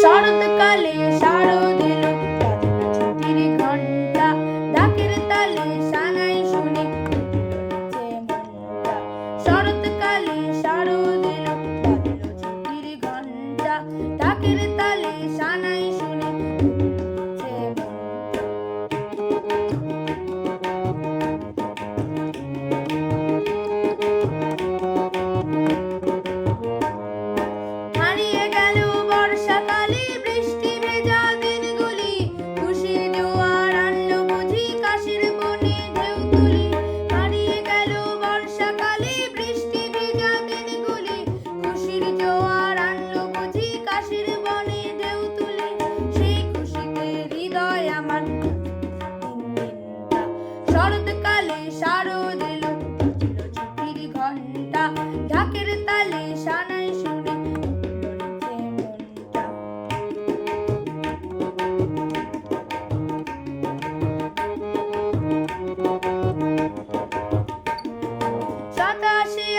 শরৎকালে শারদ এলো ছুটির ঘণ্টা ডাকের তালে সানাই শুনি শরৎকালে শারদ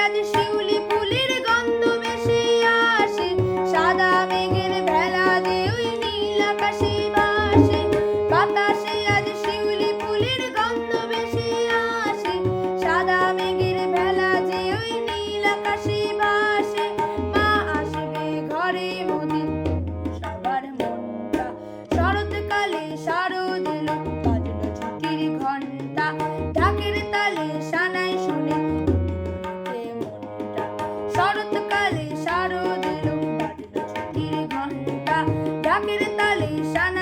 রাজ শিউলি i'm Felicia.